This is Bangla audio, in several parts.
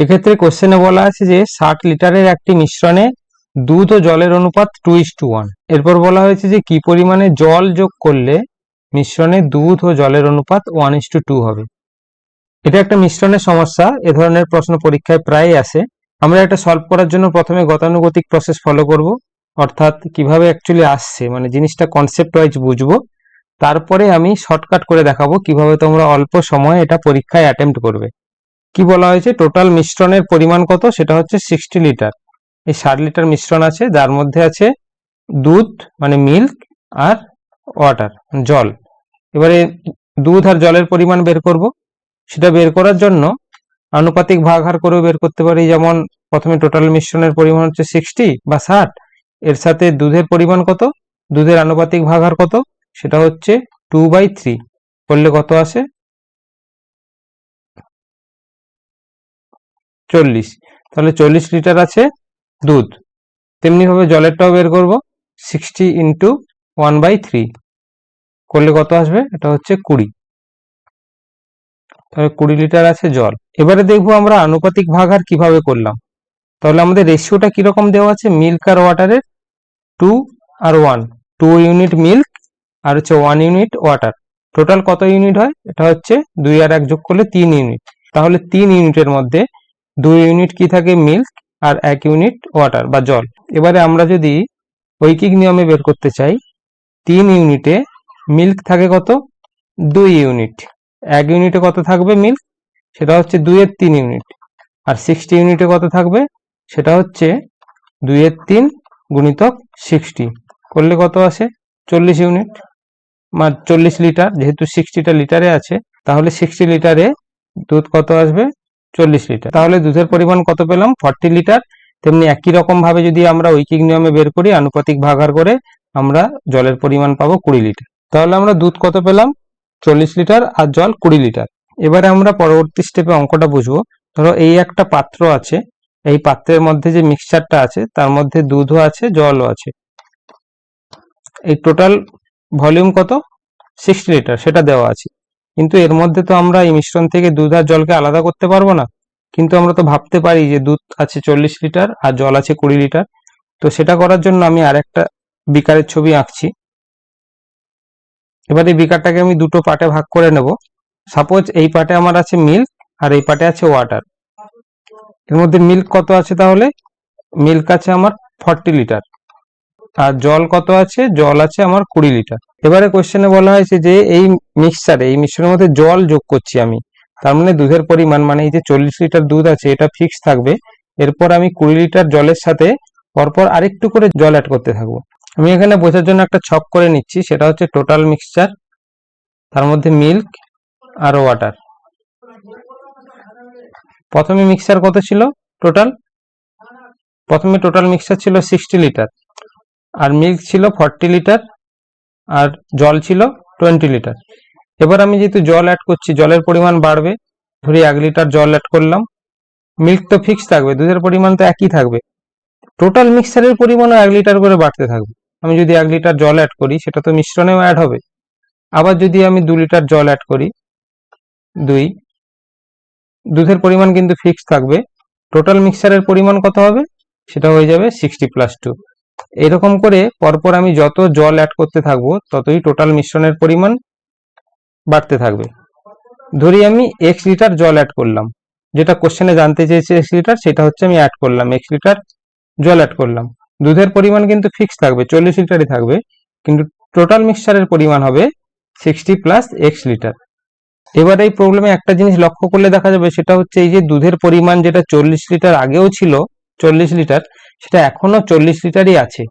এক্ষেত্রে কোশ্চেনে বলা আছে যে ষাট লিটারের একটি মিশ্রণে দুধ ও জলের অনুপাত টু ইস টু ওয়ান এরপর বলা হয়েছে যে কি পরিমাণে জল যোগ করলে মিশ্রণে দুধ ও জলের অনুপাত ওয়ান ইস টু টু হবে। এটা একটা মিশ্রণের সমস্যা, এ ধরনের প্রশ্ন পরীক্ষায় প্রায়ই আসে। আমরা এটা সলভ করার জন্য প্রথমে গতানুগতিক প্রসেস ফলো করব, অর্থাৎ কীভাবে অ্যাকচুয়ালি আসছে মানে জিনিসটা কনসেপ্ট ওয়াইজ বুঝব। তারপরে আমি শর্টকাট করে দেখাবো কীভাবে তোমরা অল্প সময়ে এটা পরীক্ষায় অ্যাটেম্প্ট করবে। কি বলা হয়েছে? টোটাল মিশ্রণের পরিমাণ কত? সেটা হচ্ছে সিক্সটি লিটার এই ষাট লিটার মিশ্রণ আছে, যার মধ্যে আছে দুধ মানে মিল্ক আর ওয়াটার জল। এবারে দুধ আর জলের পরিমাণ বের করব। সেটা বের করার জন্য আনুপাতিক ভাগ হার করেও বের করতে পারি। যেমন প্রথমে টোটাল মিশ্রণের পরিমাণ হচ্ছে সিক্সটি বা ষাট। এর সাথে দুধের পরিমাণ কত? দুধের আনুপাতিক ভাগ হার কত? সেটা হচ্ছে টু বাই থ্রি করলে কত আসে? চল্লিশ। তাহলে চল্লিশ লিটার আছে দুধ। তেমনি ভাবে জলেরটাও বের করব sixty into one by three করলে কত আসবে? এটা হচ্ছে কুড়ি। তাহলে কুড়ি লিটার আছে জল। এবারে দেখব আমরা আনুপাতিক ভাগ আর কীভাবে করলাম। তাহলে আমাদের রেশিওটা কীরকম দেওয়া আছে? মিল্ক আর ওয়াটারের টু আর ওয়ান টু ইউনিট মিল্ক আর হচ্ছে ওয়ান ইউনিট ওয়াটার টোটাল কত ইউনিট হয়? এটা হচ্ছে দুই আর এক যোগ করলে তিন ইউনিট তাহলে তিন ইউনিটের মধ্যে দুই ইউনিট কি থাকে? মিল্ক আর এক ইউনিট ওয়াটার বা জল। এবারে আমরা যদি ঐকিক নিয়মে বের করতে চাই, তিন ইউনিটে মিল্ক থাকে কত? দুই ইউনিট এক ইউনিটে কত থাকবে মিল্ক সেটা হচ্ছে দুইয়ের তিন ইউনিট আর সিক্সটি ইউনিটে কত থাকবে? সেটা হচ্ছে দুইয়ের তিন গুণিতক সিক্সটি করলে কত আসে? চল্লিশ ইউনিট বা চল্লিশ লিটার যেহেতু সিক্সটিটা লিটারে আছে, তাহলে সিক্সটি লিটারে দুধ কত আসবে? চল্লিশ লিটার। তাহলে দুধের পরিমাণ কত পেলাম? Forty litre. তেমনি একই রকম ভাবে যদি আমরা ঐকিক নিয়মে বের করি, আনুপাতিক ভাগার করে আমরা জলের পরিমাণ পাবো কুড়ি লিটার। তাহলে আমরা দুধ কত পেলাম? চল্লিশ লিটার আর জল কুড়ি লিটার। এবারে আমরা পরবর্তী স্টেপে অঙ্কটা বুঝব। ধরো এই একটা পাত্র আছে, এই পাত্রের মধ্যে যে মিক্সচারটা আছে, তার মধ্যে দুধও আছে, জলও আছে। এই টোটাল ভলিউম কত? সিক্সটি লিটার, সেটা দেওয়া আছে। কিন্তু এর মধ্যে তো আমরা এই মিশ্রণ থেকে দুধ আর জলকে আলাদা করতে পারব না। কিন্তু আমরা তো ভাবতে পারি যে দুধ আছে চল্লিশ লিটার আর জল আছে কুড়ি লিটার। তো সেটা করার জন্য আমি আর একটা বিকারের ছবি আঁকছি। এবার এই বিকারটাকে আমি দুটো পার্টে ভাগ করে নেব। সাপোজ এই পার্টে আমার আছে মিল্ক আর এই পার্টে আছে ওয়াটার। এর মধ্যে মিল্ক কত আছে তাহলে? মিল্ক আছে আমার ফর্টি লিটার। আর জল কত আছে? জল আছে আমার কুড়ি লিটার। এবারে কোশ্চেনে বলা হয়েছে যে এই মিক্সচারে এই মিশ্রণের মধ্যে জল যোগ করছি আমি, তার মানে দুধের পরিমাণ মানে এই যে চল্লিশ লিটার দুধ আছে, এটা ফিক্স থাকবে। এরপর আমি কুড়ি লিটার জলের সাথে পরপর আরেকটু করে জল অ্যাড করতে থাকব। আমি এখানে বোঝার জন্য একটা ছক করে নিচ্ছি, সেটা হচ্ছে টোটাল মিক্সচার তার মধ্যে মিল্ক আর ওয়াটার প্রথমে মিক্সচার কত ছিল? টোটাল প্রথমে টোটাল মিক্সচার ছিল সিক্সটি লিটার। আর মিল্ক ছিল ফর্টি লিটার আর জল ছিল টোয়েন্টি লিটার এবার আমি যেহেতু জল অ্যাড করছি, জলের পরিমাণ বাড়বে, ধরি এক লিটার জল অ্যাড করলাম মিল্ক তো ফিক্স থাকবে, দুধের পরিমাণ তো একই থাকবে। টোটাল মিক্সচারের পরিমাণও এক লিটার করে বাড়তে থাকবে। আমি যদি এক লিটার জল অ্যাড করি, সেটা তো মিশ্রণেও অ্যাড হবে। আবার যদি আমি দু লিটার জল অ্যাড করি, দুই, দুধের পরিমাণ কিন্তু ফিক্স থাকবে। টোটাল মিক্সচারের পরিমাণ কত হবে? সেটা হয়ে যাবে সিক্সটি প্লাস টু এরকম করে পরপর আমি যত জল অ্যাড করতে থাকব, ততই টোটাল মিশ্রণের পরিমাণ বাড়তে থাকবে। ধরি আমি এক্স লিটার জল অ্যাড করলাম। যেটা কোশ্চেনে জানতে চেয়েছে এক্স লিটার সেটা হচ্ছে আমি অ্যাড করলাম এক্স লিটার জল অ্যাড করলাম। দুধের পরিমাণ কিন্তু ফিক্স থাকবে, চল্লিশ লিটারই থাকবে, কিন্তু টোটাল মিক্সচারের পরিমাণ হবে সিক্সটি প্লাস এক্স লিটার এবার এই প্রবলেমে একটা জিনিস লক্ষ্য করলে দেখা যাবে, সেটা হচ্ছে এই যে দুধের পরিমাণ যেটা চল্লিশ লিটার আগেও ছিল চল্লিশ লিটার, সেটা এখনও চল্লিশ লিটারই আছে।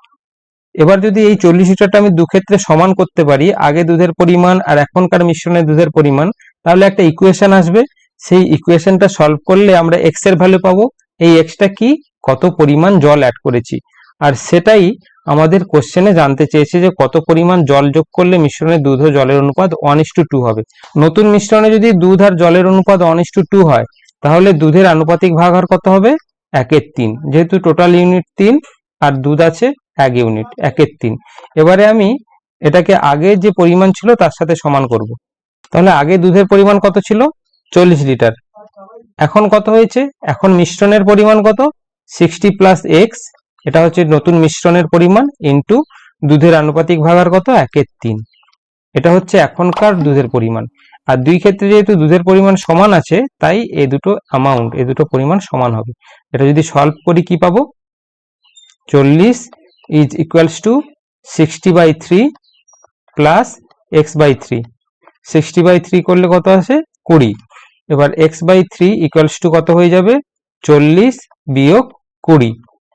এবার যদি এই চল্লিশ লিটারটা আমি দু ক্ষেত্রে সমান করতে পারি, আগে দুধের পরিমাণ আর এখনকার মিশ্রণে দুধের পরিমাণ, তাহলে একটা ইকুয়েশন আসবে। সেই ইকুয়েশনটা সলভ করলে আমরা এক্সের ভ্যালু পাবো। এই এক্সটা কি? কত পরিমাণ জল অ্যাড করেছি। আর সেটাই আমাদের কোশ্চেনে জানতে চেয়েছে যে কত পরিমাণ জল যোগ করলে মিশ্রণে দুধ ও জলের অনুপাত ওয়ান ইস টু টু হবে। নতুন মিশ্রণে যদি দুধ আর জলের অনুপাত ওয়ান ইস টু টু হয়, তাহলে দুধের আনুপাতিক ভাগ আর কত হবে? একের তিন। যেহেতু টোটাল ইউনিট তিন, আর দুধ আছে এক ইউনিট একের তিন। এবারে আমি এটাকে আগে যে পরিমাণ ছিল তার সাথে সমান করব। তাহলে আগে দুধের পরিমাণ কত ছিল? চল্লিশ লিটার। এখন কত হয়েছে? এখন মিশ্রণের পরিমাণ কত? সিক্সটি প্লাস এক্স এটা হচ্ছে নতুন মিশ্রণের পরিমাণ ইন্টু দুধের আনুপাতিক ভাগার কত? একের তিন। এটা হচ্ছে এখনকার দুধের পরিমাণ। আর দুই ক্ষেত্রে যেহেতু দুধের পরিমাণ সমান আছে, তাই এই দুটো অ্যামাউন্ট এ দুটো পরিমাণ সমান হবে। এটা যদি সলভ করি কি পাবো? চল্লিশ is equals to sixty by three plus x by three sixty by three করলে কত আসে? কুড়ি। এবার x by three equals to কত হয়ে যাবে? চল্লিশ বিয়োগ কুড়ি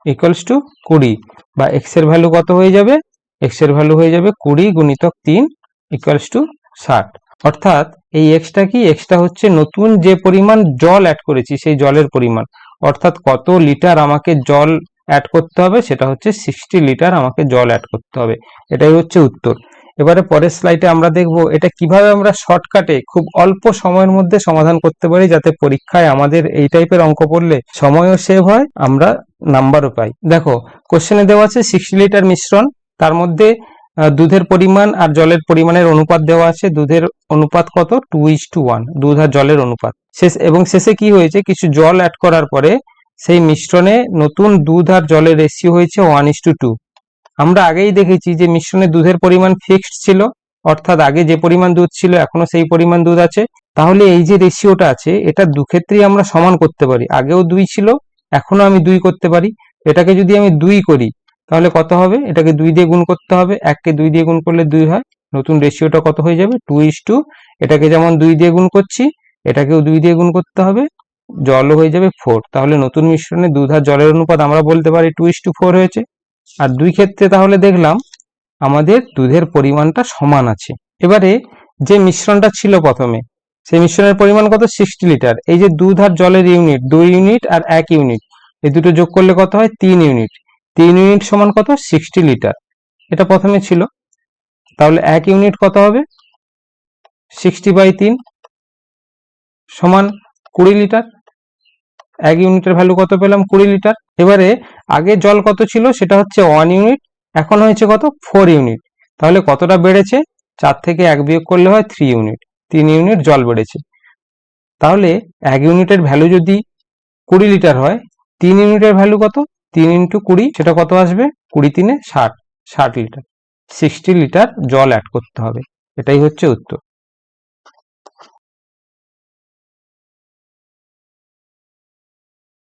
ইকুয়ালস টু কুড়ি। বা এক্সের ভ্যালু কত হয়ে যাবে? এক্সের ভ্যালু হয়ে যাবে কুড়ি গুণিতক তিন ইকুয়ালস টু ষাট। অর্থাৎ এই এক্সটা কি? এক্সটা হচ্ছে নতুন যে পরিমাণ জল অ্যাড করেছি, সেই জলের পরিমাণ। অর্থাৎ কত লিটার আমাকে জল অ্যাড করতে হবে, সেটা হচ্ছে সিক্সটি লিটার আমাকে জল অ্যাড করতে হবে। এটাই হচ্ছে উত্তর। এবারে পরের স্লাইডে আমরা দেখব এটা কীভাবে আমরা শর্টকাটে খুব অল্প সময়ের মধ্যে সমাধান করতে পারি, যাতে পরীক্ষায় আমাদের এই টাইপের অঙ্ক পড়লে সময়ও সেভ হয়, আমরা নাম্বারও পাই। দেখো কোশ্চেনে দেওয়া আছে সিক্সটি লিটার মিশ্রণ, তার মধ্যে দুধের পরিমাণ আর জলের পরিমাণের অনুপাত দেওয়া আছে। দুধের অনুপাত কত? টু ইস টু ওয়ান দুধ আর জলের অনুপাত। শেষ, এবং শেষে কি হয়েছে? কিছু জল অ্যাড করার পরে সেই মিশ্রণে নতুন দুধ আর জলের রেশিও হয়েছে ওয়ান ইস টু টু আমরা আগেই দেখেছি যে মিশ্রণে দুধের পরিমাণ ফিক্সড ছিল, অর্থাৎ আগে যে পরিমাণ দুধ ছিল, এখনও সেই পরিমাণ দুধ আছে। তাহলে এই যে রেশিওটা আছে, এটা দু ক্ষেত্রেই আমরা সমান করতে পারি। আগেও দুই ছিল, এখনও আমি দুই করতে পারি। এটাকে যদি আমি দুই করি তাহলে কত হবে? এটাকে দুই দিয়ে গুণ করতে হবে। এককে দুই দিয়ে গুণ করলে দুই হয়। নতুন রেশিওটা কত হয়ে যাবে? টু ইস টু এটাকে যেমন দুই দিয়ে গুণ করছি, এটাকেও দুই দিয়ে গুণ করতে হবে। জলও হয়ে যাবে ফোর তাহলে নতুন মিশ্রণে দুধ আর জলের অনুপাত আমরা বলতে পারি টু ইস টু ফোর হয়েছে। আর দুই ক্ষেত্রে তাহলে দেখলাম, আমাদের দুধের পরিমাণটা সমান আছে। এবারে যে মিশ্রণটা ছিল প্রথমে, সেই মিশ্রণের পরিমাণ কত? সিক্সটি লিটার এই যে দুধ আর জলের ইউনিট দুই ইউনিট আর এক ইউনিট এই দুটো যোগ করলে কত হয়? তিন ইউনিট তিন ইউনিট সমান কত? সিক্সটি লিটার এটা প্রথমে ছিল। তাহলে এক ইউনিট কত হবে? সিক্সটি বাই তিন সমান কুড়ি লিটার এক ইউনিটের ভ্যালু কত পেলাম? কুড়ি লিটার এবারে আগে জল কত ছিল? সেটা হচ্ছে ওয়ান ইউনিট এখন হয়েছে কত? ফোর ইউনিট তাহলে কতটা বেড়েছে? চার থেকে এক বিয়োগ করলে হয় থ্রি ইউনিট তিন ইউনিট জল বেড়েছে। তাহলে এক ইউনিটের ভ্যালু যদি কুড়ি লিটার হয়, তিন ইউনিটের ভ্যালু কত? তিন ইন্টু কুড়ি, সেটা কত আসবে? কুড়ি তিনে ষাট। ষাট লিটার সিক্সটি লিটার জল অ্যাড করতে হবে। এটাই হচ্ছে উত্তর।